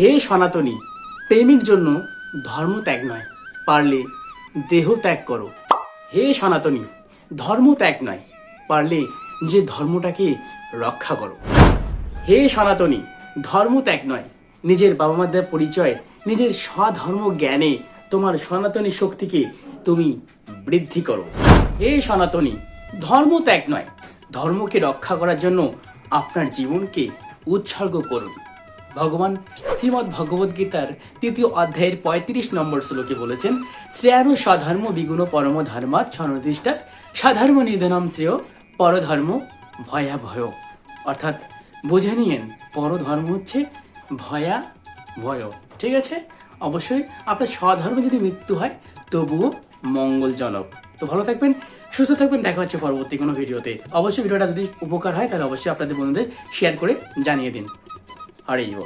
হে সনাতনী, প্রেমের জন্য ধর্ম ত্যাগ নয়, পারলে দেহ ত্যাগ করো। হে সনাতনী, ধর্ম ত্যাগ নয়, পারলে যে ধর্মটাকে রক্ষা করো। হে সনাতনী, ধর্ম ত্যাগ নয়, নিজের বাবা দেওয়া পরিচয়, নিজের স্বধর্ম জ্ঞানে তোমার সনাতনী শক্তিকে তুমি বৃদ্ধি করো। হে সনাতনী, ধর্ম ত্যাগ নয়, ধর্মকে রক্ষা করার জন্য আপনার জীবনকে উৎসর্গ করুন। ভগবান শ্রীমদ্ ভগবদ গীতার তৃতীয় অধ্যায়ের পঁয়ত্রিশ নম্বর শ্লোকে বলেছেন শ্রেয়ানু স্বধর্ম বিগুণ পরম ধর্মাৎ সনদিষ্টাৎ সাধর্ম নিধনম শ্রেয় পরধর্ম ভয়াভয়। অর্থাৎ বুঝে নিয়েন, পরধর্ম হচ্ছে ভয়া ভয় ঠিক আছে? অবশ্যই আপনার স্বধর্মে যদি মৃত্যু হয়, তবুও মঙ্গলজনক। তো ভালো থাকবেন, সুস্থ থাকবেন, দেখা হচ্ছে পরবর্তী কোনো ভিডিওতে। অবশ্যই ভিডিওটা যদি উপকার হয়, তাহলে অবশ্যই আপনাদের বন্ধুদের শেয়ার করে জানিয়ে দিন। あれ言。